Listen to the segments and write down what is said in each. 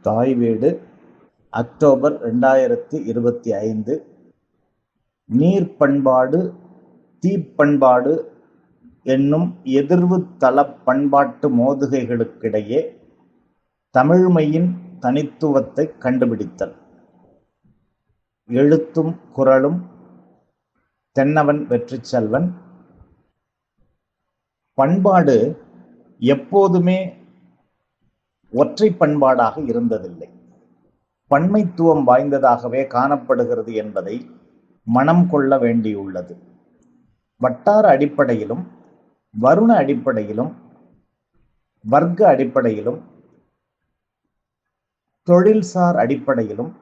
தாய் வீடு அக்டோபர் ரெண்டாயிரத்தி இருபத்தி ஐந்து. நீர் பண்பாடு தீப்பண்பாடு என்னும் எதிர்வு தள பண்பாட்டு மோதுகைகளுக்கிடையே தமிழ்மையின் தனித்துவத்தை கண்டுபிடித்தல். எழுத்தும் குரலும் தென்னவன் வெற்றி செல்வன் பண்பாடு எப்போதுமே ஒற்றை பண்பாடாக இருந்ததில்லை. பன்மைத்துவம் வாய்ந்ததாகவே காணப்படுகிறது என்பதை மனம் கொள்ள வேண்டியுள்ளது. வட்டார அடிப்படையிலும் வருண அடிப்படையிலும் வர்க்க அடிப்படையிலும் தொழில்சார் அடிப்படையிலும்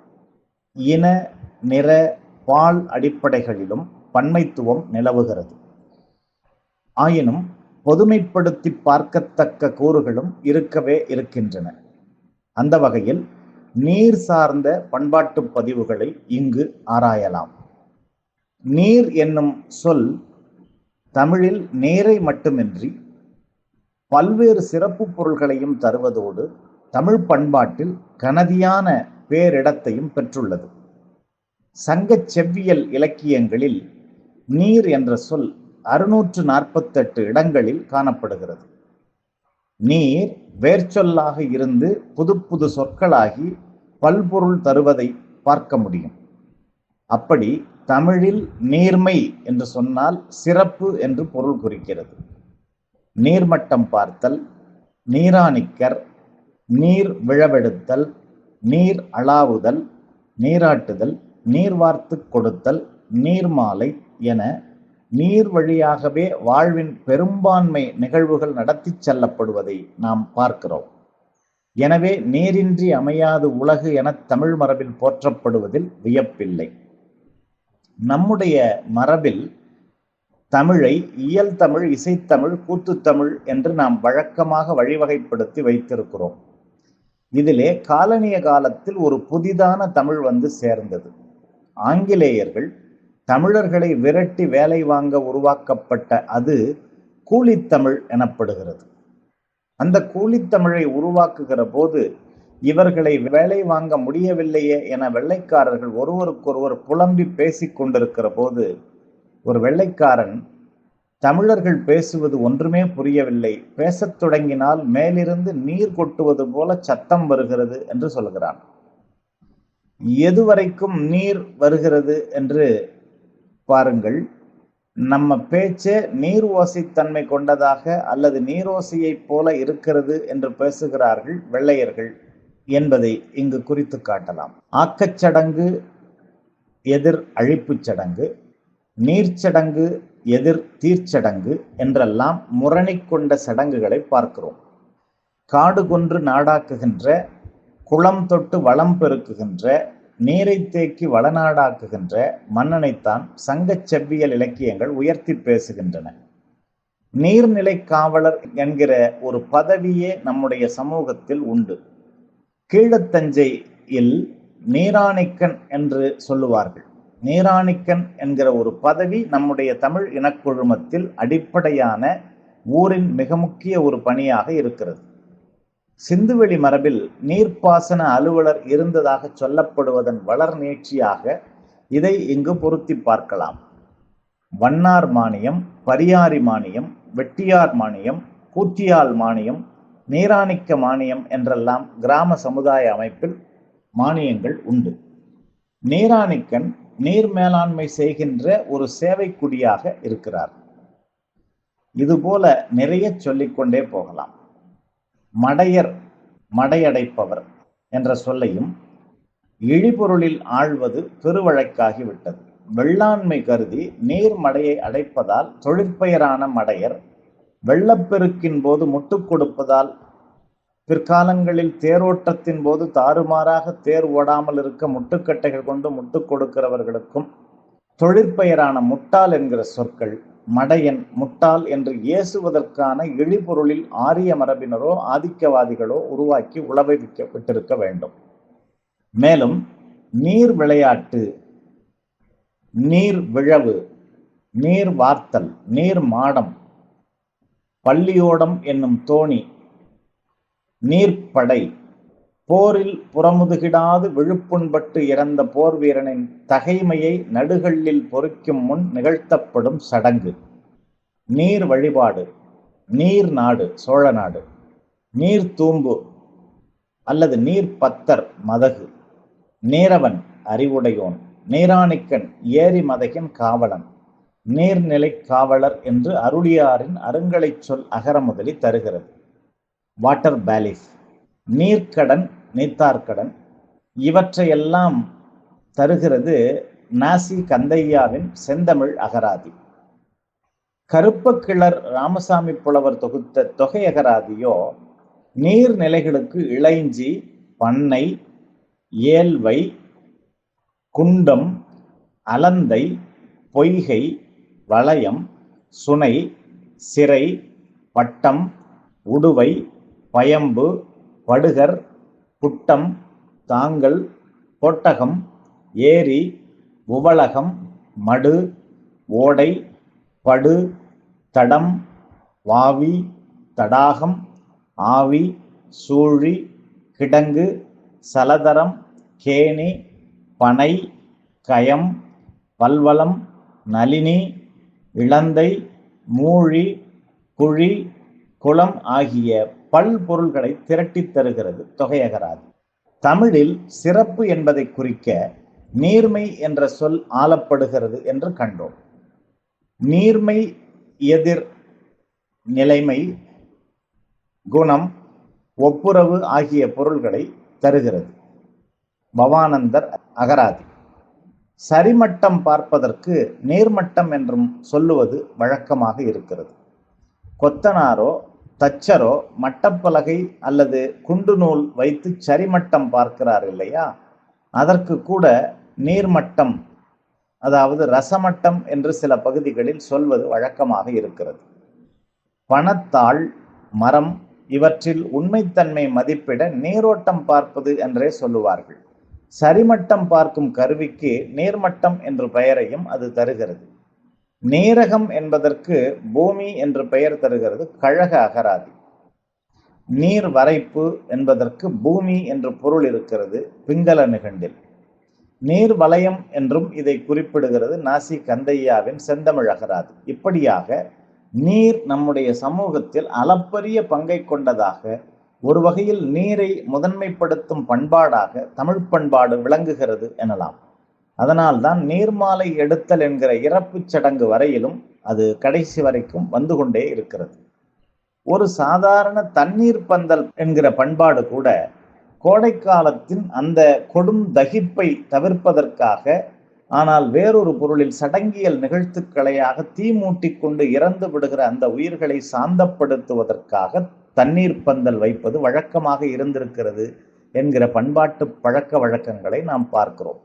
இன நிற பால் அடிப்படைகளிலும் பன்மைத்துவம் நிலவுகிறது. ஆயினும் பொதுமைப்படுத்தி பார்க்கத்தக்க கூறுகளும் இருக்கவே இருக்கின்றன. அந்த வகையில் நீர் சார்ந்த பண்பாட்டு பதிவுகளை இங்கு ஆராயலாம். நீர் என்னும் சொல் தமிழில் நேரை மட்டுமின்றி பல்வேறு சிறப்பு பொருள்களையும் தருவதோடு தமிழ் பண்பாட்டில் கனதியான பேரிடத்தையும் பெற்றுள்ளது. சங்க செவ்வியல் இலக்கியங்களில் நீர் என்ற சொல் அறுநூற்று நாற்பத்தெட்டு இடங்களில் காணப்படுகிறது. நீர் வேர்ச்சொல்லாக இருந்து புது புது சொற்களாகி பல்பொருள் தருவதை பார்க்க முடியும். அப்படி தமிழில் நீர்மை என்று சொன்னால் சிறப்பு என்று பொருள் குறிக்கிறது. நீர்மட்டம் பார்த்தல் நீராணிக்கர் நீர் விழவெடுத்தல் நீர் அளாவுதல் நீராட்டுதல் நீர் வார்த்து கொடுத்தல் நீர்மாலை என நீர் வழியாகவே வாழ்வின் பெரும்பான்மை நிகழ்வுகள் நடத்தி செல்லப்படுவதை நாம் பார்க்கிறோம். எனவே நீரின்றி அமையாது உலகு என தமிழ் மரபில் போற்றப்படுவதில் வியப்பில்லை. நம்முடைய மரபில் தமிழை இயல் தமிழ் இசைத்தமிழ் கூத்துத்தமிழ் என்று நாம் வழக்கமாக வழிவகைப்படுத்தி வைத்திருக்கிறோம். இதிலே காலனிய காலத்தில் ஒரு புதிதான தமிழ் வந்து சேர்ந்தது. ஆங்கிலேயர்கள் தமிழர்களை விரட்டி வேலை வாங்க உருவாக்கப்பட்ட அது கூலித்தமிழ் எனப்படுகிறது. அந்த கூலித்தமிழை உருவாக்குகிற போது இவர்களை வேலை வாங்க முடியவில்லையே என வெள்ளைக்காரர்கள் ஒருவருக்கொருவர் புலம்பி பேசிக் கொண்டிருக்கிற போது ஒரு வெள்ளைக்காரன் தமிழர்கள் பேசுவது ஒன்றுமே புரியவில்லை. பேசத் தொடங்கினால் மேலிருந்து நீர் கொட்டுவது போல சத்தம் வருகிறது என்று சொல்கிறான். எதுவரைக்கும் நீர் வருகிறது என்று பாருங்கள். நம்ம பேச்சே நீர் கொண்டதாக அல்லது நீரோசையைப் போல இருக்கிறது என்று பேசுகிறார்கள் வெள்ளையர்கள் என்பதை இங்கு குறித்து காட்டலாம். ஆக்கச்சடங்கு எதிர் அழிப்புச் சடங்கு நீர்ச்சடங்கு எதிர் தீர்ச்சடங்கு என்றெல்லாம் முரணி கொண்ட சடங்குகளை பார்க்கிறோம். காடு கொன்று நாடாக்குகின்ற குளம் தொட்டு வளம் பெருக்குகின்ற நீரை தேக்கி வளநாடாக்குகின்ற மன்னனைத்தான் சங்கச் செவ்வியல் இலக்கியங்கள் உயர்த்தி பேசுகின்றன. நீர்நிலை காவலர் என்கிற ஒரு பதவியே நம்முடைய சமூகத்தில் உண்டு. கீழத்தஞ்சையில் நீராணிக்கன் என்று சொல்லுவார்கள். நீராணிக்கன் என்கிற ஒரு பதவி நம்முடைய தமிழ் இனக்குழுமத்தில் அடிப்படையான ஊரின் மிக முக்கிய ஒரு பணியாக இருக்கிறது. சிந்துவெளி மரபில் நீர்ப்பாசன அலுவலர் இருந்ததாக சொல்லப்படுவதன் வளர் நீட்சியாக இதை இங்கு பொருத்தி பார்க்கலாம். வண்ணார் மானியம் பரியாரி மானியம் வெட்டியார் மானியம் கூத்தியால் மானியம் நீராணிக்க மானியம் என்றெல்லாம் கிராம சமுதாய அமைப்பில் மானியங்கள் உண்டு. நீராணிக்கன் நீர் மேலாண்மை செய்கின்ற ஒரு சேவைக்குடியாக இருக்கிறார். இதுபோல நிறைய சொல்லிக்கொண்டே போகலாம். மடையர் மடையடைப்பவர் என்ற சொல்லையும் இழிபொருளில் ஆழ்வது பெருவழக்காகிவிட்டது வெள்ளாண்மை கருதி நீர் மடையை அடைப்பதால் தொழிற்பெயரான மடையர் வெள்ளப்பெருக்கின் போது முட்டுக் கொடுப்பதால் பிற்காலங்களில் தேரோட்டத்தின் போது தாறுமாறாக தேர் ஓடாமல் இருக்க முட்டுக்கட்டைகள் கொண்டு முட்டுக் கொடுக்கிறவர்களுக்கும் தொழிற்பெயரான முட்டாள் என்கிற சொற்கள் மடையன் முட்டாள் என்று ஏசுவதற்கான இழிபொருளில் ஆரிய மரபினரோ ஆதிக்கவாதிகளோ உருவாக்கி உழவைவிக்கப்பட்டிருக்க வேண்டும். மேலும் நீர் விளையாட்டு நீர் விழவு நீர் வார்த்தல் நீர் மாடம் பள்ளியோடம் என்னும் தோணி நீர்ப்படை போரில் புறமுதுகிடாது விழுப்புண்பட்டு இறந்த போர் வீரனின் தகைமையை நடுகல்லில் பொறிக்கும் முன் நிகழ்த்தப்படும் சடங்கு. நீர் வழிபாடு நீர் நாடு சோழ நாடு நீர் தூம்பு அல்லது நீர் பத்தர் மதகு நீரவன் அறிவுடையோன் நீராணிக்கன் ஏரி மதகின் காவலன் நீர்நிலை காவலர் என்று அருளியாரின் அருங்கலை சொல் அகரமுதலி தருகிறது. வாட்டர் பேலிஸ் நீர்க்கடன் நீத்தார்க்கடன் இவற்றையெல்லாம் தருகிறது நாசி கந்தையாவின் செந்தமிழ் அகராதி. கருப்ப கிளர் ராமசாமி புலவர் தொகுத்த தொகை அகராதியோ நீர்நிலைகளுக்கு இளைஞ்சி பண்ணை ஏல்வை குண்டம் அலந்தை பொய்கை வளையம் சுனை சிறை பட்டம் உடுவை பயம்பு படுகர் புட்டம் தாங்கல் கோட்டகம் ஏரி உவளகம் மடு ஓடை படு தடம் வாவி தடாகம் ஆவி சூழி கிடங்கு சலதரம் கேணி பனை கயம் பல்வளம் நளினி இளந்தை மூழி குழி குளம் ஆகிய பல்பொருள்களை திரட்டித் தருகிறது தொகையகராதி தமிழில் சிறப்பு என்பதை குறிக்க நீர்மை என்ற சொல் ஆளப்படுகிறது என்று கண்டோம். நீர்மை எதிர் நிலைமை குணம் ஒப்புரவு ஆகிய பொருள்களை தருகிறது. பவானந்தர் அகராதி. சரிமட்டம் பார்ப்பதற்கு நேர்மட்டம் என்றும் சொல்லுவது வழக்கமாக இருக்கிறது. கொத்தனாரோ தச்சரோ மட்டப்பலகை அல்லது குண்டு நூல் வைத்து சரிமட்டம் பார்க்கிறார் இல்லையா? அதற்கு கூட நீர்மட்டம் அதாவது ரசமட்டம் என்று சில பகுதிகளில் சொல்வது வழக்கமாக இருக்கிறது. பணத்தாள் மரம் இவற்றில் உண்மைத்தன்மை மதிப்பிட நீரோட்டம் பார்ப்பது என்றே சொல்லுவார்கள். சரிமட்டம் பார்க்கும் கருவிக்கு நீர்மட்டம் என்ற பெயரையும் அது தருகிறது. நேரகம் என்பதற்கு பூமி என்று பெயர் தருகிறது கழக அகராதி. நீர் வரைப்பு என்பதற்கு பூமி என்று பொருள் இருக்கிறது பிங்கள நிகண்டில். நீர் வலயம் என்றும் இதை குறிப்பிடுகிறது நாசி கந்தையாவின் செந்தமிழ் அகராதி. இப்படியாக நீர் நம்முடைய சமூகத்தில் அளப்பரிய பங்கை கொண்டதாக ஒரு வகையில் நீரை முதன்மைப்படுத்தும் பண்பாடாக தமிழ் பண்பாடு விளங்குகிறது எனலாம். அதனால்தான் நீர்மாலை எடுத்தல் என்கிற இறப்புச் சடங்கு வரையிலும் அது கடைசி வரைக்கும் வந்து கொண்டே இருக்கிறது. ஒரு சாதாரண தண்ணீர் பந்தல் என்கிற பண்பாடு கூட கோடை காலத்தின் அந்த கொடும் தகிப்பை தவிர்ப்பதற்காக ஆனால் வேறொரு பொருளில் சடங்கியல் நிகழ்த்துக்களையாக தீ மூட்டிக் கொண்டு இறந்து விடுகிற அந்த உயிர்களை சாந்தப்படுத்துவதற்காக தண்ணீர் பந்தல் வைப்பது வழக்கமாக இருந்திருக்கிறது என்கிற பண்பாட்டு பழக்க வழக்கங்களை நாம் பார்க்கிறோம்.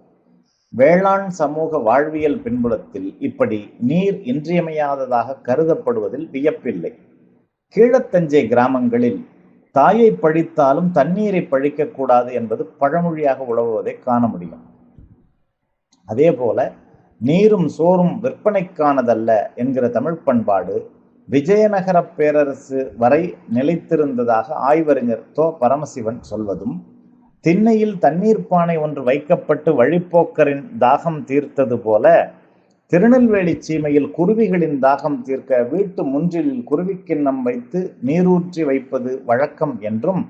வேளாண் சமூக வாழ்வியல் பின்புலத்தில் இப்படி நீர் இன்றியமையாததாக கருதப்படுவதில் வியப்பில்லை. கீழத்தஞ்சை கிராமங்களில் தாயை பழித்தாலும் தண்ணீரை பழிக்கக்கூடாது என்பது பழமொழியாக உழவுவதை காண முடியும். அதே போல நீரும் சோறும் விற்பனைக்கானதல்ல என்கிற தமிழ் பண்பாடு விஜயநகர பேரரசு வரை நிலைத்திருந்ததாக ஆய்வறிஞர் தோ. பரமசிவன் சொல்வதும் திண்ணையில் தண்ணீர் பானை ஒன்று வைக்கப்பட்டு வழிப்போக்கரின் தாகம் தீர்த்தது போல திருநெல்வேலி சீமையில் குருவிகளின் தாகம் தீர்க்க வீட்டு முன்றிலில் குருவிக்கிண்ணம் வைத்து நீரூற்றி வைப்பது வழக்கம் என்றும்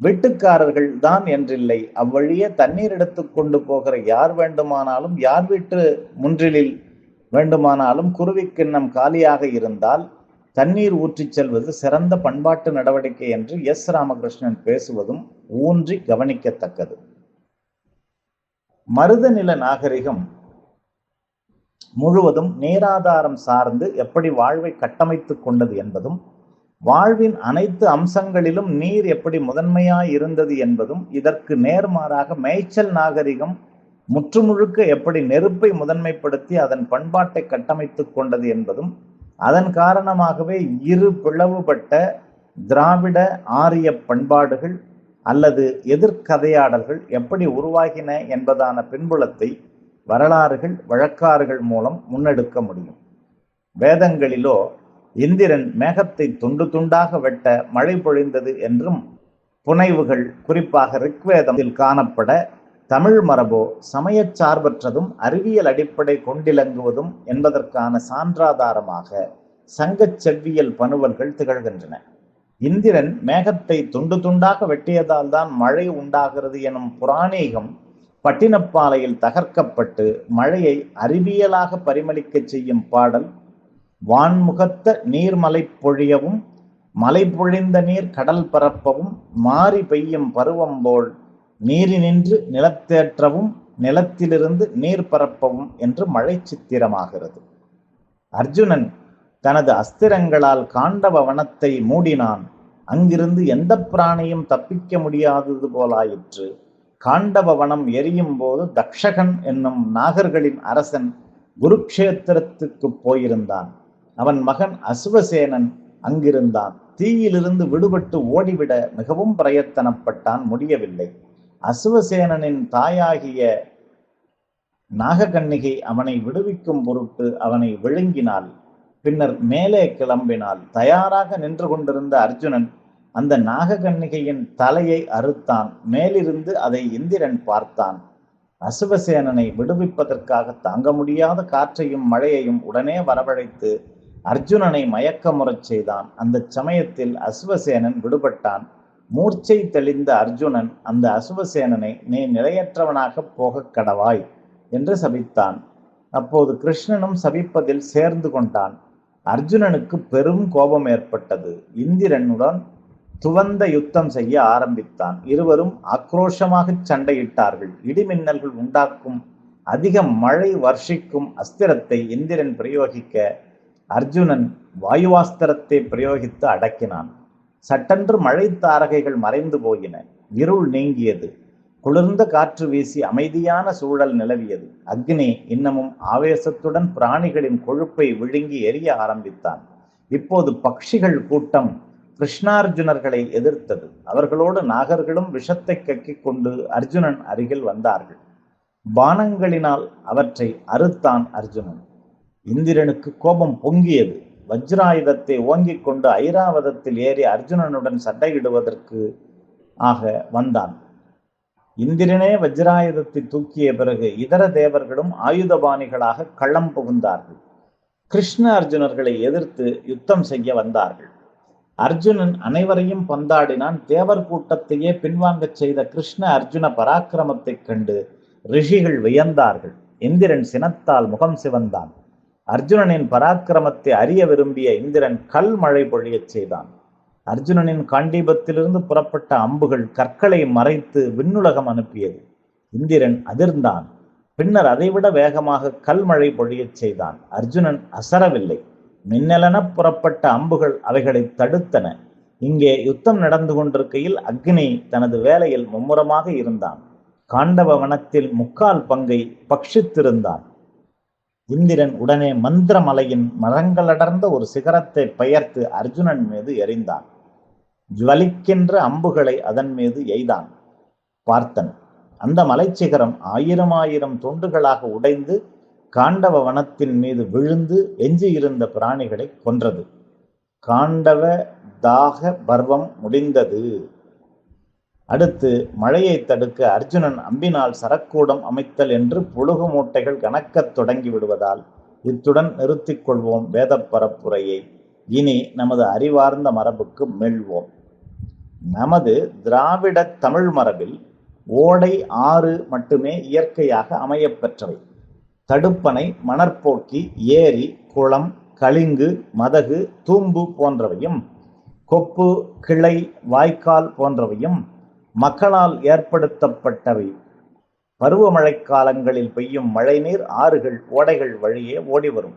வீட்டுக்காரர்கள் தான் என்றில்லை. அவ்வழியே தண்ணீர் எடுத்து கொண்டு போகிற யார் வேண்டுமானாலும் யார் வீட்டு முன்றிலில் வேண்டுமானாலும் குருவிக்கிண்ணம் காலியாக இருந்தால் தண்ணீர் ஊற்றிச் செல்வது சிறந்த பண்பாட்டு நடவடிக்கை என்று எஸ். ராமகிருஷ்ணன் பேசுவதும் ஊன்றி கவனிக்கத்தக்கது. மருதநில நாகரிகம் முழுவதும் நேராதாரம் சார்ந்து எப்படி வாழ்வை கட்டமைத்துக் கொண்டது என்பதும் வாழ்வின் அனைத்து அம்சங்களிலும் நீர் எப்படி முதன்மையாய் இருந்தது என்பதும் இதற்கு நேர்மாறாக மேய்ச்சல் நாகரிகம் முற்றுமுழுக்க எப்படி நெருப்பை முதன்மைப்படுத்தி அதன் பண்பாட்டை கட்டமைத்துக் கொண்டது என்பதும் அதன் காரணமாகவே இரு பிளவுபட்ட திராவிட ஆரிய பண்பாடுகள் அல்லது எதிர்கதையாடல்கள் எப்படி உருவாகின என்பதான பின்புலத்தை வரலாறுகள் வழக்காறுகள் மூலம் முன்னெடுக்க முடியும். வேதங்களிலோ இந்திரன் மேகத்தை துண்டு துண்டாக வெட்ட மழை பொழிந்தது என்றும் புனைவுகள் குறிப்பாக ரிக்வேதத்தில் காணப்பட தமிழ் மரபோ சமயச் சார்பற்றதும் அறிவியல் அடிப்படை கொண்டிலங்குவதும் என்பதற்கான சான்றாதாரமாக சங்கச் செவ்வியல் பணுவல்கள் திகழ்கின்றன. இந்திரன் மேகத்தை துண்டு துண்டாக வெட்டியதால் தான் மழை உண்டாகிறது எனும் புராணேகம் பட்டினப்பாலையில் தகர்க்கப்பட்டு மழையை அறிவியலாக பரிமளிக்கச் செய்யும் பாடல் வான்முகத்த நீர்மலை பொழியவும் மலை பொழிந்த நீர் கடல் பரப்பவும் மாறி பெய்யும் பருவம் போல் நீரினின்று நிலத்தேற்றவும் நிலத்திலிருந்து நீர் பரப்பவும் என்று மழை சித்திரமாகிறது. அர்ஜுனன் தனது அஸ்திரங்களால் காண்டவ வனத்தை மூடினான். அங்கிருந்து எந்த பிராணியும் தப்பிக்க முடியாதது போலாயிற்று. காண்டவ வனம் எரியும் போது தக்ஷகன் என்னும் நாகர்களின் அரசன் குருக்ஷேத்திரத்துக்கு போயிருந்தான். அவன் மகன் அசுவசேனன் அங்கிருந்தான். தீயிலிருந்து விடுபட்டு ஓடிவிட மிகவும் பிரயத்தனப்பட்டான் முடியவில்லை. அசுவசேனனின் தாயாகிய நாகக்கண்ணிகை அவனை விடுவிக்கும் பொருட்டு அவனை விழுங்கினாள். பின்னர் மேலே கிளம்பினால் தயாராக நின்று கொண்டிருந்த அர்ஜுனன் அந்த நாககன்னிகையின் தலையை அறுத்தான். மேலிருந்து அதை இந்திரன் பார்த்தான். அசுவசேனனை விடுவிப்பதற்காக தாங்க முடியாத காற்றையும் மழையையும் உடனே வரவழைத்து அர்ஜுனனை மயக்கமுறச் செய்தான். அந்த சமயத்தில் அசுவசேனன் விடுபட்டான். மூர்ச்சை தெளிந்த அர்ஜுனன் அந்த அசுவசேனனை நீ நிலையற்றவனாக போகக் கடவாய் என்று சபித்தான். அப்போது கிருஷ்ணனும் சபிப்பதில் சேர்ந்து கொண்டான். அர்ஜுனனுக்கு பெரும் கோபம் ஏற்பட்டது. இந்திரனுடன் துவந்த யுத்தம் செய்ய ஆரம்பித்தான். இருவரும் ஆக்ரோஷமாக சண்டையிட்டார்கள். இடிமின்னல்கள் உண்டாக்கும் அதிக மழை வர்ஷிக்கும் அஸ்திரத்தை இந்திரன் பிரயோகிக்க அர்ஜுனன் வாயுவாஸ்திரத்தை பிரயோகித்து அடக்கினான். சட்டென்று மழை தாரகைகள் மறைந்து போயின. இருள் நீங்கியது. குளிர்ந்த காற்று வீசி அமைதியான சூழல் நிலவியது. அக்னி இன்னமும் ஆவேசத்துடன் பிராணிகளின் கொழுப்பை விழுங்கி எரிய ஆரம்பித்தான். இப்போது பக்ஷிகள் கூட்டம் கிருஷ்ணார்ஜுனர்களை எதிர்த்தது. அவர்களோடு நாகர்களும் விஷத்தை கக்கிக் கொண்டு அர்ஜுனன் அருகில் வந்தார்கள். பானங்களினால் அவற்றை அறுத்தான் அர்ஜுனன். இந்திரனுக்கு கோபம் பொங்கியது. வஜ்ராயுதத்தை ஓங்கிக் கொண்டு ஐராவதத்தில் ஏறி அர்ஜுனனுடன் சண்டையிடுவதற்கு ஆக வந்தான். இந்திரனே வஜ்ராயுதத்தை தூக்கிய பிறகு இதர தேவர்களும் ஆயுதபாணிகளாக களம் புகுந்தார்கள். கிருஷ்ண அர்ஜுனர்களை எதிர்த்து யுத்தம் செய்ய வந்தார்கள். அர்ஜுனன் அனைவரையும் பந்தாடினான். தேவர் கூட்டத்தையே பின்வாங்கச் செய்த கிருஷ்ண அர்ஜுன பராக்கிரமத்தைக் கண்டு ரிஷிகள் வியந்தார்கள். இந்திரன் சினத்தால் முகம் சிவந்தான். அர்ஜுனனின் பராக்கிரமத்தை அறிய விரும்பிய இந்திரன் கல் மழை பொழியச் செய்தான். அர்ஜுனனின் காண்டீபத்திலிருந்து புறப்பட்ட அம்புகள் கற்களை மறைத்து விண்ணுலகம் அனுப்பியது. இந்திரன் அதிர்ந்தான். பின்னர் அதைவிட வேகமாக கல்மழை பொழியச் செய்தான். அர்ஜுனன் அசரவில்லை. மின்னலென புறப்பட்ட அம்புகள் அவைகளை தடுத்தன. இங்கே யுத்தம் நடந்து கொண்டிருக்கையில் அக்னி தனது வேலையில் மும்முரமாக இருந்தான். காண்டவ வனத்தில் முக்கால் பங்கை பக்ஷித்திருந்தான் இந்திரன் உடனே மந்திரமலையின் மரங்களடர்ந்த ஒரு சிகரத்தை பெயர்த்து அர்ஜுனன் மீது எறிந்தான். ஜுவலிக்கின்ற அம்புகளை அதன் மீது எய்தான். பார்த்தன். அந்த மலைச்சிகரம் ஆயிரம் ஆயிரம் துண்டுகளாக உடைந்து காண்டவ வனத்தின் மீது விழுந்து எஞ்சியிருந்த பிராணிகளை கொன்றது. காண்டவ தாக பர்வம் முடிந்தது. அடுத்து மழையை தடுக்க அர்ஜுனன் அம்பினால் சரக்கூடம் அமைத்தல் என்று புழுகு மூட்டைகள் கணக்கத் தொடங்கி விடுவதால் இத்துடன் நிறுத்திக் கொள்வோம் வேத பரப்புரையை. இனி நமது அறிவார்ந்த மரபுக்கு மெல்வோம். நமது திராவிட தமிழ் மரபில் ஓடை ஆறு மட்டுமே இயற்கையாக அமையப்பெற்றவை. தடுப்பணை மணற்போக்கி ஏரி குளம் கலிங்கு மதகு தூம்பு போன்றவையும் கொப்பு கிளை வாய்க்கால் போன்றவையும் மக்களால் ஏற்படுத்தப்பட்டவை. பருவமழை காலங்களில் பெய்யும் மழைநீர் ஆறுகள் ஓடைகள் வழியே ஓடி வரும்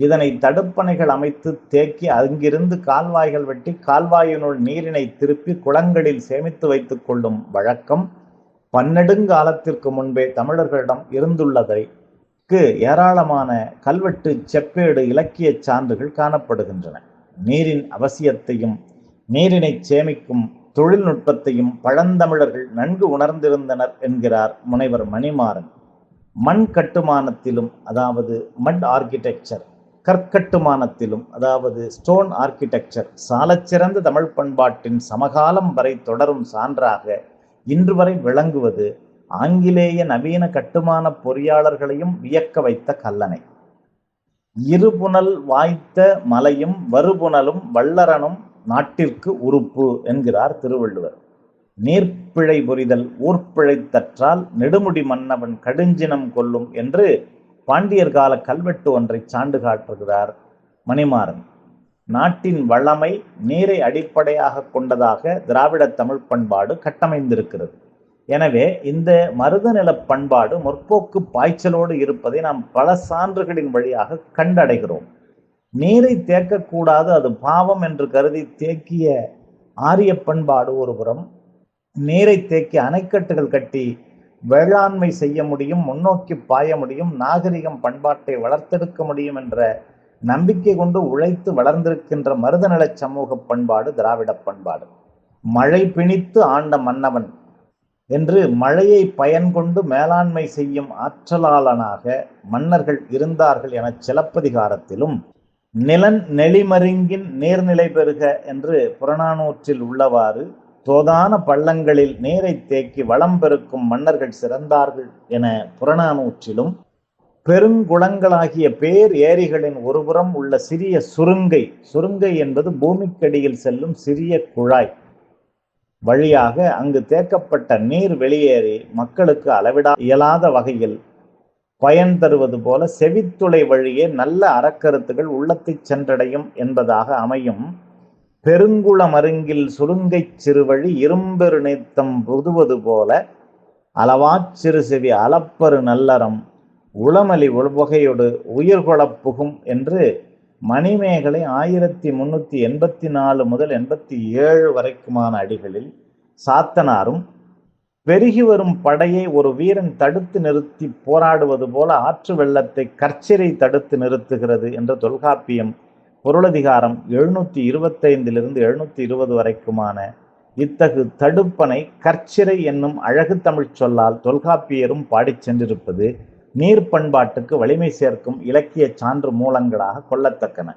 இதனை தடுப்பணைகள் அமைத்து தேக்கி அங்கிருந்து கால்வாய்கள் வெட்டி கால்வாயினுள் நீரினை திருப்பி குளங்களில் சேமித்து வைத்துக் கொள்ளும் வழக்கம் பன்னெடுங்காலத்திற்கு முன்பே தமிழர்களிடம் இருந்துள்ளதைக்கு ஏராளமான கல்வெட்டு செப்பேடு இலக்கிய சான்றுகள் காணப்படுகின்றன. நீரின் அவசியத்தையும் நீரினை சேமிக்கும் தொழில்நுட்பத்தையும் பழந்தமிழர்கள் நன்கு உணர்ந்திருந்தனர் என்கிறார் முனைவர் மணிமாறன். மண் கட்டுமானத்திலும் அதாவது மட் ஆர்கிடெக்சர் கற்கட்டுமானத்திலும் அதாவது ஸ்டோன் ஆர்கிடெக்சர் சாலச்சிறந்த தமிழ் பண்பாட்டின் சமகாலம் வரை தொடரும் சான்றாக இன்று வரை விளங்குவது ஆங்கிலேய நவீன கட்டுமான பொறியாளர்களையும் வியக்க வைத்த கல்லணை. இருபுனல் வாய்த்த மலையும் வறுபுணலும் வல்லரனும் நாட்டிற்கு உறுப்பு என்கிறார் திருவள்ளுவர். நீர்ப்பிழை புரிதல் ஊர்ப்பிழைத்தற்றால் நெடுமுடி மன்னவன் கடுஞ்சினம் கொள்ளும் என்று பாண்டியர் கால கல்வெட்டு ஒன்றை சான்று காட்டுகிறார் மணிமாறன். நாட்டின் வளமை நீரை அடிப்படையாக கொண்டதாக திராவிட தமிழ் பண்பாடு கட்டமைந்திருக்கிறது. எனவே இந்த மருதநில பண்பாடு முற்போக்கு பாய்ச்சலோடு இருப்பதை நாம் பல சான்றுகளின் வழியாக கண்டடைகிறோம். நீரை தேக்கக்கூடாது அது பாவம் என்று கருதி தேக்கிய ஆரிய பண்பாடு ஒருபுறம் நீரை தேக்கி அணைக்கட்டுகள் கட்டி வேளாண்மை செய்ய முடியும் முன்னோக்கி பாய முடியும் நாகரிகம் பண்பாட்டை வளர்த்தெடுக்க முடியும் என்ற நம்பிக்கை கொண்டு உழைத்து வளர்ந்திருக்கின்ற மருதநல சமூக பண்பாடு திராவிட பண்பாடு. மழை பிணித்து ஆண்ட மன்னவன் என்று மழையை பயன் கொண்டு மேலாண்மை செய்யும் ஆற்றலாளனாக மன்னர்கள் இருந்தார்கள் என சிலப்பதிகாரத்திலும் நிலன் நெளிமருங்கின் நீர்நிலை பெறுக என்று புறநானூற்றில் உள்ளவாறு தோதான பள்ளங்களில் நீரை தேக்கி வளம் பெருக்கும் மன்னர்கள் சிறந்தார்கள் என புறநானூற்றிலும் பெருங்குளங்களாகிய பேர் ஏரிகளின் ஒருபுறம் உள்ள சிறிய சுருங்கை சுருங்கை என்பது பூமிக்கடியில் செல்லும் சிறிய குழாய். வழியாக அங்கு தேக்கப்பட்ட நீர் வெளியேறி மக்களுக்கு அளவிடா இயலாத வகையில் பயன் தருவது போல செவித்துளை வழியே நல்ல அறக்கருத்துகள் உள்ளத்தை சென்றடையும் என்பதாக அமையும். பெருங்குளமருங்கில் சுருங்கைச் சிறுவழி இரும்பெரு நித்தம் புதுவது போல அளவாச் சிறு செவி அளப்பரு நல்லறம் உளமலி உள்வகையொடு உயிர்கொளப் புகும் என்று மணிமேகலை ஆயிரத்தி முன்னூத்தி எண்பத்தி நாலு முதல் எண்பத்தி ஏழு வரைக்குமான அடிகளில் சாத்தனாரும் பெருகி வரும் படையை ஒரு வீரன் தடுத்து நிறுத்தி போராடுவது போல ஆற்று வெள்ளத்தை கற்சிரை தடுத்து நிறுத்துகிறது என்ற தொல்காப்பியம் பொருளதிகாரம் எழுநூத்தி இருபத்தைந்திலிருந்து எழுநூத்தி இருபது வரைக்குமான இத்தகு தடுப்பனை கற்சிறை என்னும் அழகு தமிழ் சொல்லால் தொல்காப்பியரும் பாடிச் சென்றிருப்பது நீர் பண்பாட்டுக்கு வலிமை சேர்க்கும் இலக்கிய சான்று மூலங்களாக கொள்ளத்தக்கன.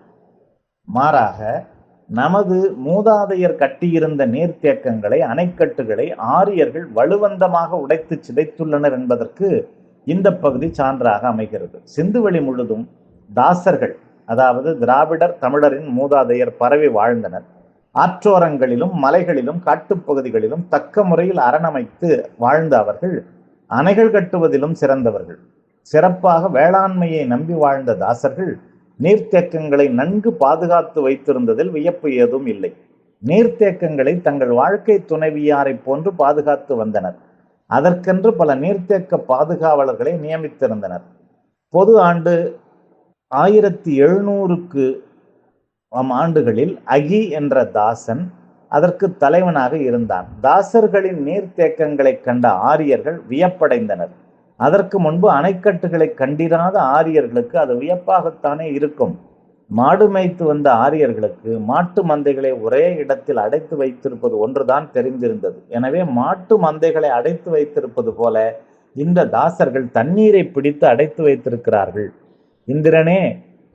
மாறாக நமது மூதாதையர் கட்டியிருந்த நீர்த்தேக்கங்களை அணைக்கட்டுகளை ஆரியர்கள் வலுவந்தமாக உடைத்து சிதைத்துள்ளனர் என்பதற்கு இந்த பகுதி சான்றாக அமைகிறது. சிந்துவெளி முழுதும் தாசர்கள் அதாவது திராவிடர் தமிழரின் மூதாதையர் பரவி வாழ்ந்தனர். ஆற்றோரங்களிலும் மலைகளிலும் காட்டுப்பகுதிகளிலும் தக்க முறையில் அரணமைத்து வாழ்ந்த அவர்கள் அணைகள் கட்டுவதிலும் சிறந்தவர்கள். சிறப்பாக வேளாண்மையை நம்பி வாழ்ந்த தாசர்கள் நீர்த்தேக்கங்களை நன்கு பாதுகாத்து வைத்திருந்ததில் வியப்பு ஏதும் இல்லை. நீர்த்தேக்கங்களை தங்கள் வாழ்க்கை துணைவியாரை போன்று பாதுகாத்து வந்தனர். அதற்கென்று பல நீர்த்தேக்க பாதுகாவலர்களை நியமித்திருந்தனர். பொது ஆண்டு ஆயிரத்தி எழுநூறுக்கு ஆம் ஆண்டுகளில் அகி என்ற தாசன் அதற்கு தலைவனாக இருந்தான். தாசர்களின் நீர்த்தேக்கங்களை கண்ட ஆரியர்கள் வியப்படைந்தனர். அதற்கு முன்பு அணைக்கட்டுகளை கண்டிராத ஆரியர்களுக்கு அது வியப்பாகத்தானே இருக்கும். மாடு மேய்த்து வந்த ஆரியர்களுக்கு மாட்டு மந்தைகளை ஒரே இடத்தில் அடைத்து வைத்திருப்பது ஒன்றுதான் தெரிந்திருந்தது. எனவே மாட்டு மந்தைகளை அடைத்து வைத்திருப்பது போல இந்த தாசர்கள் தண்ணீரை பிடித்து அடைத்து வைத்திருக்கிறார்கள். இந்திரனே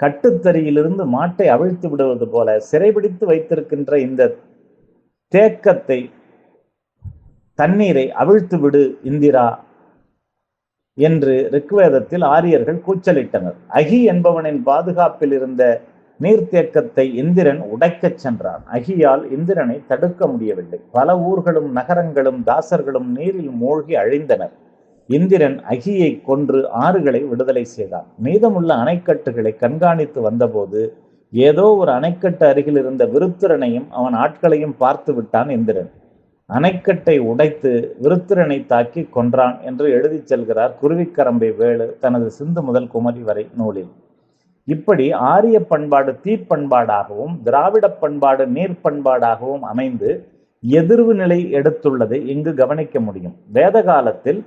கட்டுத்தறியிலிருந்து மாட்டை அவிழ்த்து விடுவது போல சிறைபிடித்து வைத்திருக்கின்ற இந்த தேக்கத்தை தண்ணீரை அவிழ்த்து விடு இந்திரா என்று ரிக்வேதத்தில் ஆரியர்கள் கூச்சலிட்டனர். அகி என்பவனின் பாதுகாப்பில் இருந்த நீர்த்தேக்கத்தை இந்திரன் உடைக்கச் சென்றான். அகியால் இந்திரனை தடுக்க முடியவில்லை. பல ஊர்களும் நகரங்களும் தாசர்களும் நீரில் மூழ்கி அழிந்தனர். இந்திரன் அகியை கொன்று ஆறுகளை விடுதலை செய்தான். மீதமுள்ள அணைக்கட்டுகளை கண்காணித்து வந்தபோது ஏதோ ஒரு அணைக்கட்டு அருகில் இருந்த விருத்திரனையும் அவன் ஆட்களையும் பார்த்து விட்டான் இந்திரன். அணைக்கட்டை உடைத்து விருத்திரனை தாக்கி கொன்றான் என்று எழுதிச் செல்கிறார் குருவிக்கரம்பை வேலு தனது சிந்து முதல் குமரி வரை நூலில். இப்படி ஆரிய பண்பாடு தீப்பண்பாடாகவும் திராவிட பண்பாடு நீர் பண்பாடாகவும் அமைந்து எதிர்வு நிலை எடுத்துள்ளதை இங்கு கவனிக்க முடியும். வேத காலத்தில்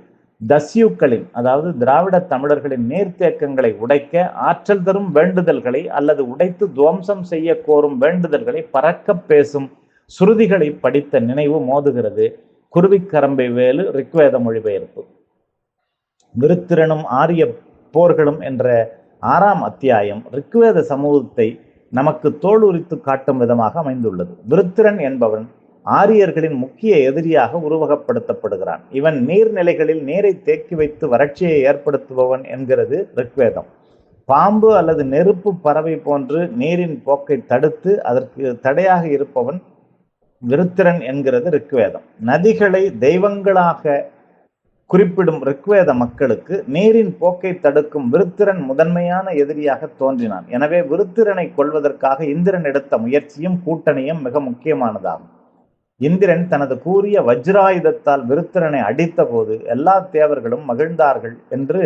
தஸ்யூக்களின் அதாவது திராவிட தமிழர்களின் நீர்த்தேக்கங்களை உடைக்க ஆற்றல் தரும் வேண்டுதல்களை அல்லது உடைத்து துவம்சம் செய்ய கோரும் வேண்டுதல்களை பறக்க பேசும் சுருதிகளை படித்த நினைவு மோதுகிறது. குருவிக்கரம்பை வேலு ரிக்வேத மொழிபெயர்ப்பு. விருத்திரனும் ஆரிய போர்களும் என்ற ஆறாம் அத்தியாயம் ரிக்வேத சமூகத்தை நமக்கு தோல் உரித்து காட்டும் விதமாக அமைந்துள்ளது. விருத்திரன் என்பவன் ஆரியர்களின் முக்கிய எதிரியாக உருவகப்படுத்தப்படுகிறான். இவன் நீர்நிலைகளில் நீரை தேக்கி வைத்து வறட்சியை ஏற்படுத்துபவன் என்கிறது ரிக்வேதம். பாம்பு அல்லது நெருப்பு பறவை போன்று நீரின் போக்கை தடுத்து அதற்கு தடையாக இருப்பவன் விருத்திரன் என்கிறது ரிக்வேதம். நதிகளை தெய்வங்களாக குறிப்பிடும் ரிக்வேத மக்களுக்கு நீரின் போக்கை தடுக்கும் விருத்திரன் முதன்மையான எதிரியாக தோன்றினான். எனவே விருத்திரனை கொள்வதற்காக இந்திரன் எடுத்த முயற்சியும் கூட்டணியும் மிக முக்கியமானதாகும். இந்திரன் தனது கூறிய வஜ்ராயுதத்தால் விருத்திரனை அடித்தபோது எல்லா தேவர்களும் மகிழ்ந்தார்கள் என்று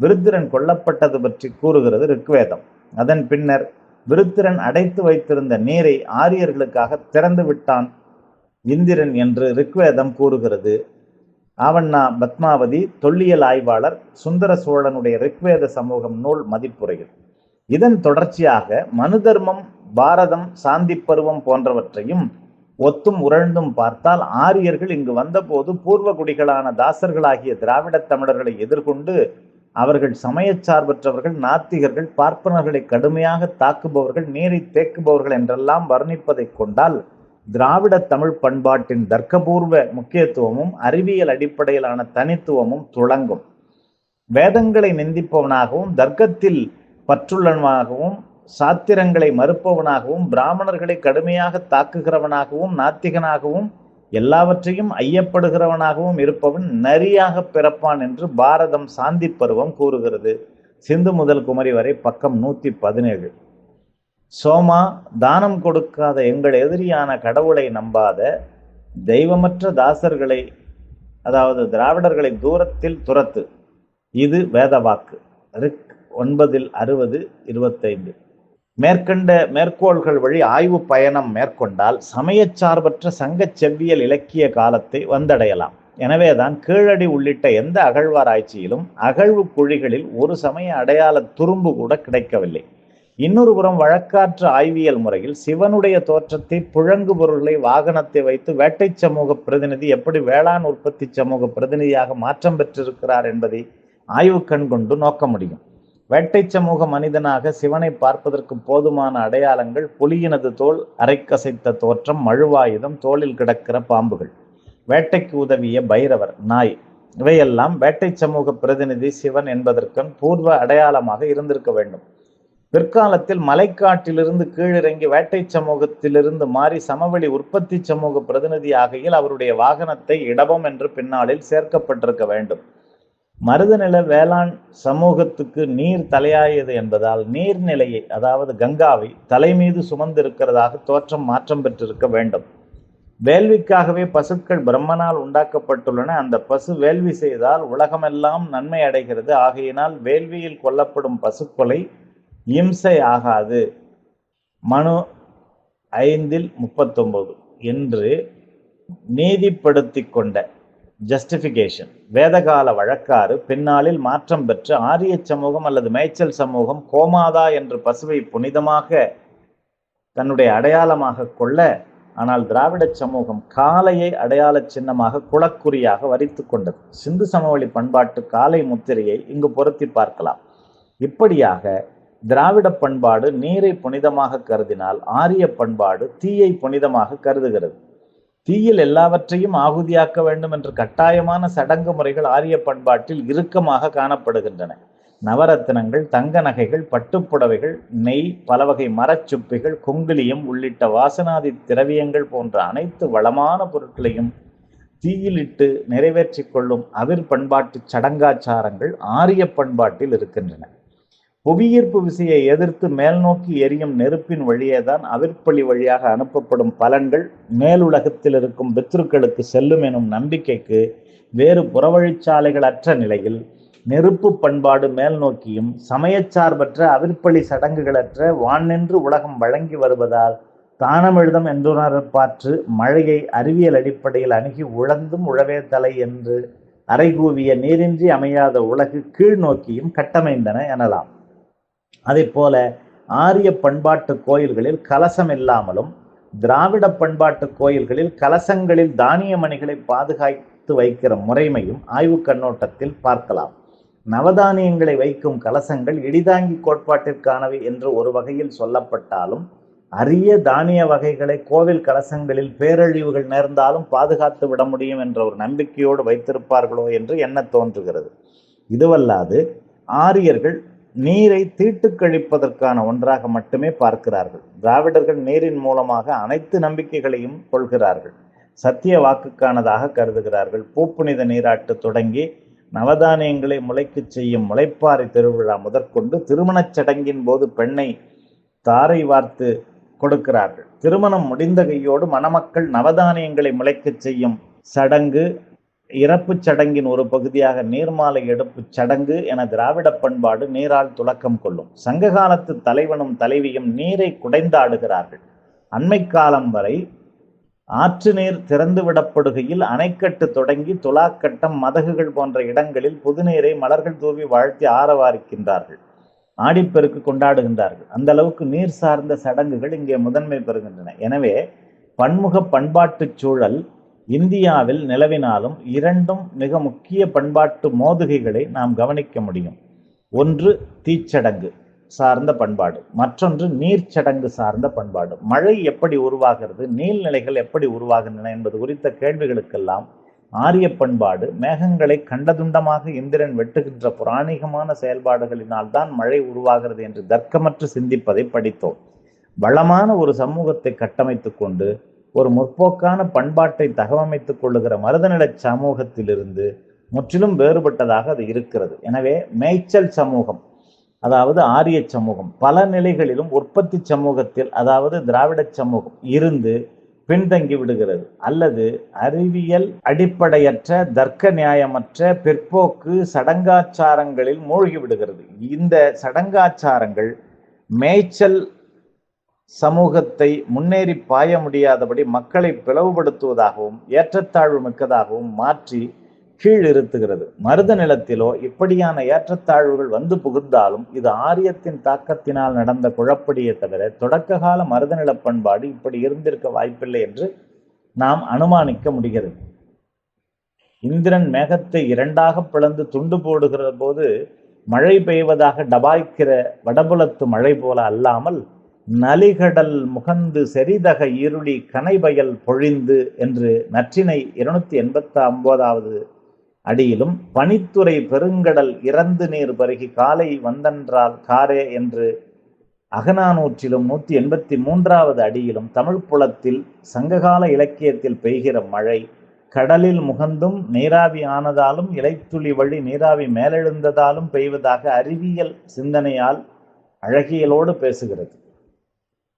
விருத்திரன் கொல்லப்பட்டது பற்றி கூறுகிறது ரிக்வேதம். அதன் பின்னர் விருத்திரன் அடைத்து வைத்திருந்த நீரை ஆரியர்களுக்காக திறந்து விட்டான் இந்திரன் என்று ரிக்வேதம் கூறுகிறது. ஆவண்ணா பத்மாவதி தொல்லியல் ஆய்வாளர் சுந்தர சோழனுடைய ரிக்வேத சமூகம் நூல் மதிப்புரையில் இதன் தொடர்ச்சியாக மனு தர்மம் பாரதம் சாந்தி பருவம் போன்றவற்றையும் ஒத்தும் உரழ்ந்தும் பார்த்தால் ஆரியர்கள் இங்கு வந்தபோது பூர்வ குடிகளான தாசர்களாகிய திராவிடத் தமிழர்களை எதிர்கொண்டு அவர்கள் சமயச்சார்பற்றவர்கள் நாத்திகர்கள் பார்ப்பனர்களை கடுமையாக தாக்குபவர்கள் நீரை தேக்குபவர்கள் என்றெல்லாம் வர்ணிப்பதைக் கொண்டால் திராவிட தமிழ் பண்பாட்டின் தர்க்கபூர்வ முக்கியத்துவமும் அறிவியல் அடிப்படையிலான தனித்துவமும் துளங்கும். வேதங்களை நிந்திப்பவனாகவும் தர்க்கத்தில் பற்றுள்ளவனாகவும் சாத்திரங்களை மறுப்பவனாகவும் பிராமணர்களை கடுமையாக தாக்குகிறவனாகவும் நாத்திகனாகவும் எல்லாவற்றையும் ஐயப்படுகிறவனாகவும் இருப்பவன் நரியாக பிறப்பான் என்று பாரதம் சாந்தி பருவம் கூறுகிறது. சிந்து முதல் குமரி வரை பக்கம் நூற்றி பதினேழு. சோமா தானம் கொடுக்காத எங்கள் எதிரியான கடவுளை நம்பாத தெய்வமற்ற தாசர்களை அதாவது திராவிடர்களை தூரத்தில் துரத்து. இது வேதவாக்கு. ரிக் ஒன்பதில் அறுபது இருபத்தைந்து. மேற்கண்ட மேற்கோள்கள் வழி ஆய்வு பயணம் மேற்கொண்டால் சமயச்சார்பற்ற சங்க செவ்வியல் இலக்கிய காலத்தை வந்தடையலாம். எனவேதான் கீழடி உள்ளிட்ட எந்த அகழ்வாராய்ச்சியிலும் அகழ்வு குழிகளில் ஒரு சமய அடையாள துரும்பு கூட கிடைக்கவில்லை. இன்னொரு புறம் வழக்காற்று ஆய்வியல் முறையில் சிவனுடைய தோற்றத்தை புழங்கு பொருள்களை வாகனத்தை வைத்து வேட்டை சமூக பிரதிநிதி எப்படி வேளாண் உற்பத்தி சமூக பிரதிநிதியாக மாற்றம் பெற்றிருக்கிறார் என்பதை ஆய்வு கண் கொண்டு நோக்க முடியும். வேட்டை சமூக மனிதனாக சிவனை பார்ப்பதற்கு போதுமான அடையாளங்கள் புலியினது தோல் அரைக்கசைத்த தோற்றம் மழுவாயுதம் தோளில் கிடக்கிற பாம்புகள். வேட்டைக்கு உதவிய பைரவர் நாய். இவையெல்லாம் வேட்டை சமூக பிரதிநிதி சிவன் என்பதற்கும் பூர்வ அடையாளமாக இருந்திருக்க வேண்டும். பிற்காலத்தில் மலைக்காட்டிலிருந்து கீழிறங்கி வேட்டை சமூகத்திலிருந்து மாறி சமவெளி உற்பத்தி சமூக பிரதிநிதி ஆகையில் அவருடைய வாகனத்தை இடபம் என்று பின்னாளில் சேர்க்கப்பட்டிருக்க வேண்டும். மருதநில வேளாண் சமூகத்துக்கு நீர் தலையாயது என்பதால் நீர்நிலையை அதாவது கங்காவை தலைமீது சுமந்திருக்கிறதாக தோற்றம் மாற்றம் பெற்றிருக்க வேண்டும். வேள்விக்காகவே பசுக்கள் பிரம்மனால் உண்டாக்கப்பட்டுள்ளன. அந்த பசு வேள்வி செய்தால் உலகமெல்லாம் நன்மை அடைகிறது. ஆகையினால் வேள்வியில் கொல்லப்படும் பசுக்களை இம்சை ஆகாது. மனு ஐந்தில் முப்பத்தொன்பது என்று நீதிப்படுத்தி கொண்ட ஜஸ்டிஃபிகேஷன் வேதகால வழக்காறு பின்னாளில் மாற்றம் பெற்று ஆரிய சமூகம் அல்லது மேய்ச்சல் சமூகம் கோமாதா என்று பசுவை புனிதமாக தன்னுடைய அடையாளமாக கொள்ள ஆனால் திராவிட சமூகம் காலையை அடையாள சின்னமாக குளக்குறியாக வரித்து கொண்டது. சிந்து சமவெளி பண்பாட்டு காலை முத்திரையை இங்கு பொருத்தி பார்க்கலாம். இப்படியாக திராவிட பண்பாடு நீரை புனிதமாக கருதினால் ஆரிய பண்பாடு தீயை புனிதமாக கருதுகிறது. தீயில் எல்லாவற்றையும் ஆகுதியாக்க வேண்டும் என்ற கட்டாயமான சடங்கு முறைகள் ஆரிய பண்பாட்டில் இறுக்கமாக காணப்படுகின்றன. நவரத்தினங்கள் தங்க நகைகள் பட்டுப்புடவைகள் நெய் பலவகை மரச்சுப்பிகள் குங்குலியம் உள்ளிட்ட வாசனாதி திரவியங்கள் போன்ற அனைத்து வளமான பொருட்களையும் தீயிலிட்டு நிறைவேற்றிக் கொள்ளும் அவிர் பண்பாட்டு சடங்காச்சாரங்கள் ஆரிய பண்பாட்டில் இருக்கின்றன. புவியீர்ப்பு விசையை எதிர்த்து மேல்நோக்கி எரியும் நெருப்பின் வழியேதான் அவிர்ப்பலி வழியாக அனுப்பப்படும் பலன்கள் மேலுலகத்தில் இருக்கும் பித்ருக்களுக்கு செல்லும் எனும் நம்பிக்கைக்கு வேறு புறவழிச்சாலைகள் அற்ற நிலையில் நெருப்பு பண்பாடு மேல் நோக்கியும் சமயச்சார்பற்ற அவிர்ப்பலி சடங்குகளற்ற வான்நின்று உலகம் வழங்கி வருவதால் தானமிழுதம் என்றுணர்பாற்று மழையை அறிவியல் அடிப்படையில் அணுகி உழந்தும் உழவே தலை என்று அரைகூவிய நீரின்றி அமையாத உலகு கீழ் நோக்கியும் கட்டமைந்தன எனலாம். அதே போல ஆரிய பண்பாட்டு கோயில்களில் கலசம் இல்லாமலும் திராவிட பண்பாட்டு கோயில்களில் கலசங்களில் தானிய மணிகளை பாதுகாத்து வைக்கிற முறைமையும் ஆய்வு கண்ணோட்டத்தில் பார்க்கலாம். நவதானியங்களை வைக்கும் கலசங்கள் இடிதாங்கி கோட்பாட்டிற்கானவை என்று ஒரு வகையில் சொல்லப்பட்டாலும் அரிய தானிய வகைகளை கோவில் கலசங்களில் பேரழிவுகள் நேர்ந்தாலும் பாதுகாத்து விட முடியும் என்ற ஒரு நம்பிக்கையோடு வைத்திருப்பார்களோ என்று எண்ண தோன்றுகிறது. இதுவல்லாது ஆரியர்கள் நீரை தீட்டு கழிப்பதற்கான ஒன்றாக மட்டுமே பார்க்கிறார்கள். திராவிடர்கள் நீரின் மூலமாக அனைத்து நம்பிக்கைகளையும் கொள்கிறார்கள். சத்திய வாக்குக்கானதாக கருதுகிறார்கள். பூப்புனித நீராட்டு தொடங்கி நவதானியங்களை முளைக்கச் செய்யும் முளைப்பாறை திருவிழா முதற்கொண்டு திருமணச் சடங்கின் போது பெண்ணை தாரை வார்த்து கொடுக்கிறார்கள். திருமணம் முடிந்த கையோடு மணமக்கள் நவதானியங்களை முளைக்கச் செய்யும் சடங்கு இறப்பு சடங்கின் ஒரு பகுதியாக நீர்மாலை எடுப்பு சடங்கு என திராவிட பண்பாடு நீரால் துலக்கம் கொள்ளும். சங்க காலத்து தலைவனும் தலைவியும் நீரை குடைந்தாடுகிறார்கள். அண்மை காலம் வரை ஆற்று நீர் திறந்து விடப்படுகையில் அணைக்கட்டு தொடங்கி துலாக்கட்டம் மதகுகள் போன்ற இடங்களில் புதுநீரை மலர்கள் தூவி வாழ்த்தி ஆரவாரிக்கின்றார்கள். ஆடிப்பெருக்கு கொண்டாடுகின்றார்கள். அந்த அளவுக்கு நீர் சார்ந்த சடங்குகள் இங்கே முதன்மை பெறுகின்றன. எனவே பன்முக பண்பாட்டுச் சூழல் இந்தியாவில் நிலவினாலும் இரண்டும் மிக முக்கிய பண்பாட்டு மோதுகைகளை நாம் கவனிக்க முடியும். ஒன்று தீச்சடங்கு சார்ந்த பண்பாடு மற்றொன்று நீர்ச்சடங்கு சார்ந்த பண்பாடு. மழை எப்படி உருவாகிறது நீர்நிலைகள் எப்படி உருவாகின்றன என்பது குறித்த கேள்விகளுக்கெல்லாம் ஆரிய பண்பாடு மேகங்களை கண்டதுண்டமாக இந்திரன் வெட்டுகின்ற புராணிகமான செயல்பாடுகளினால் தான் மழை உருவாகிறது என்று தர்க்கமற்று சிந்திப்பதை படித்தோம். வளமான ஒரு சமூகத்தை கட்டமைத்து கொண்டு ஒரு முற்போக்கான பண்பாட்டை தகவமைத்துக் கொள்ளுகிற மருதநில சமூகத்திலிருந்து முற்றிலும் வேறுபட்டதாக அது இருக்கிறது. எனவே மேய்ச்சல் சமூகம் அதாவது ஆரிய சமூகம் பல நிலைகளிலும் உற்பத்தி சமூகத்தில் அதாவது திராவிட சமூகம் இருந்து பின்தங்கி விடுகிறது. அல்லது அறிவியல் அடிப்படையற்ற தர்க்க நியாயமற்ற பிற்போக்கு சடங்காச்சாரங்களில் மூழ்கி விடுகிறது. இந்த சடங்காச்சாரங்கள் மேய்ச்சல் சமூகத்தை முன்னேறி பாய முடியாதபடி மக்களை பிளவுபடுத்துவதாகவும் ஏற்றத்தாழ்வு மிக்கதாகவும் மாற்றி கீழ் இருத்துகிறது மருத நிலத்திலோ இப்படியான ஏற்றத்தாழ்வுகள் வந்து புகுந்தாலும் இது ஆரியத்தின் தாக்கத்தினால் நடந்த குழப்படியே தவிர தொடக்க கால மருத நில பண்பாடு இப்படி இருந்திருக்க வாய்ப்பில்லை என்று நாம் அனுமானிக்க முடிகிறது. இந்திரன் மேகத்தை இரண்டாக பிளந்து துண்டு போடுகிற போது மழை பெய்வதாக டபாய்க்கிற வடபுலத்து மழை போல அல்லாமல் நலிகடல் முகந்து செரிதக இருளி கனைபயல் பொழிந்து என்று நற்றினை இருநூத்தி எண்பத்தி ஒன்பதாவது அடியிலும் பனித்துறை பெருங்கடல் இறந்து நீர் பருகி காலை வந்தன்றால் காரே என்று அகநானூற்றிலும் நூற்றி எண்பத்தி மூன்றாவது அடியிலும் தமிழ் புலத்தில் சங்ககால இலக்கியத்தில் பெய்கிற மழை. கடலில் முகந்தும் நீராவி ஆனதாலும் இலைத்துளி வழி நீராவி மேலெழுந்ததாலும் பெய்வதாக அறிவியல் சிந்தனையால் அழகியலோடு பேசுகிறது.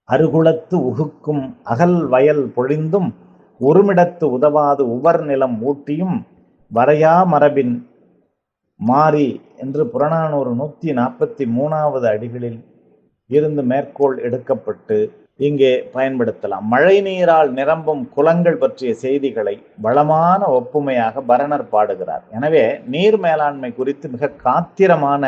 அருகுளத்து உகுக்கும் அகல் வயல் பொழிந்தும் ஒருமிடத்து உதவாது உவர் நிலம் ஊட்டியும் வரையா மரபின் மாறி என்று புறநானூறு நூற்றி நாற்பத்தி மூணாவது அடிகளில் இருந்து மேற்கோள் எடுக்கப்பட்டு இங்கே பயன்படுத்தலாம். மழை நீரால் நிரம்பும் குளங்கள் பற்றிய செய்திகளை வளமான ஒப்புமையாக பரணர் பாடுகிறார். எனவே நீர் மேலாண்மை குறித்து மிக காத்திரமான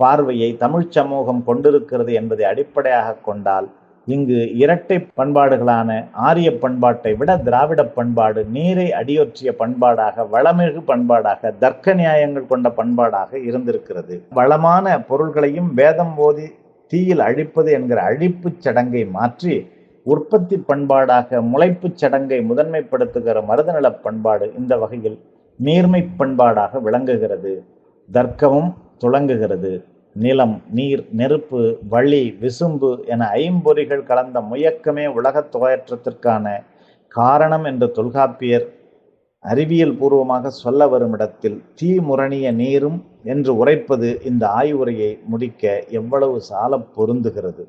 பார்வையை தமிழ் சமூகம் கொண்டிருக்கிறது என்பதை அடிப்படையாக கொண்டால் இங்கு இரட்டை பண்பாடுகளான ஆரிய பண்பாட்டை விட திராவிட பண்பாடு நீரை அடியொற்றிய பண்பாடாக வளமிகு பண்பாடாக தர்க்க நியாயங்கள் கொண்ட பண்பாடாக இருந்திருக்கிறது. வளமான பொருள்களையும் வேதம் போதி தீயில் அழிப்பது என்கிற அழிப்பு சடங்கை மாற்றி உற்பத்தி பண்பாடாக முளைப்பு சடங்கை முதன்மைப்படுத்துகிற மருதநல பண்பாடு இந்த வகையில் நீர்மை பண்பாடாக விளங்குகிறது தர்க்கமும் துளங்குகிறது. நிலம் நீர் நெருப்பு வழி விசும்பு என ஐம்பொறிகள் கலந்த முயக்கமே உலகத் தோயற்றத்திற்கான காரணம் என்று தொல்காப்பியர் அறிவியல் பூர்வமாக சொல்ல வரும் இடத்தில் தீ முரணிய நீரும் என்று உரைப்பது இந்த ஆய்வுரையை முடிக்க எவ்வளவு சால பொருந்துகிறது?